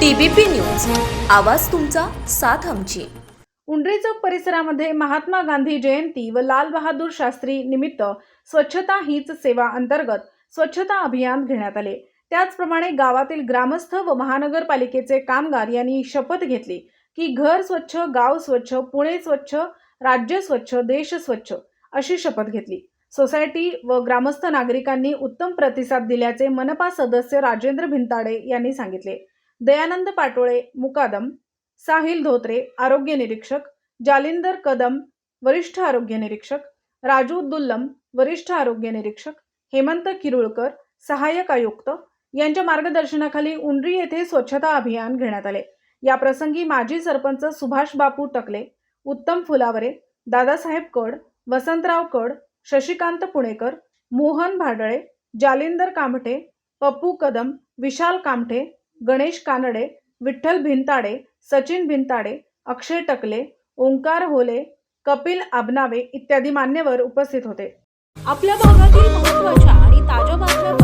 TBP news. आवाज तुमचा साथ आमची. उंडरे चौक परिसरामध्ये महात्मा गांधी जयंती व लाल बहादूर शास्त्री निमित्त स्वच्छता हीच सेवा अंतर्गत स्वच्छता अभियान घेण्यात आले. त्याचप्रमाणे गावातील ग्रामस्थ व महानगरपालिकेचे कामगार यांनी शपथ घेतली की घर स्वच्छ गाव स्वच्छ पुणे स्वच्छ राज्य स्वच्छ देश स्वच्छ अशी शपथ घेतली. सोसायटी व ग्रामस्थ नागरिकांनी उत्तम प्रतिसाद दिल्याचे मनपा सदस्य राजेंद्र भिंताडे यांनी सांगितले. दयानंद पाटोळे मुकादम साहिल धोत्रे आरोग्य निरीक्षक जालिंदर कदम वरिष्ठ आरोग्य निरीक्षक राजू दुल्लम वरिष्ठ आरोग्य निरीक्षक हेमंत किरुळकर सहाय्यक आयुक्त यांच्या मार्गदर्शनाखाली उंड्री येथे स्वच्छता अभियान घेण्यात आले. या प्रसंगी माजी सरपंच सुभाष बापू टकले उत्तम फुलावरे दादासाहेब कड वसंतराव कड शशिकांत पुणेकर मोहन भाडळे जालिंदर कामठे पप्पू कदम विशाल कामठे गणेश कानडे विठ्ठल भिंताडे सचिन भिंताडे अक्षय टकले ओंकार होले कपिल आबनावे इत्यादी मान्यवर उपस्थित होते. आपल्या भागातील महत्त्वाच्या आणि ताजोमहा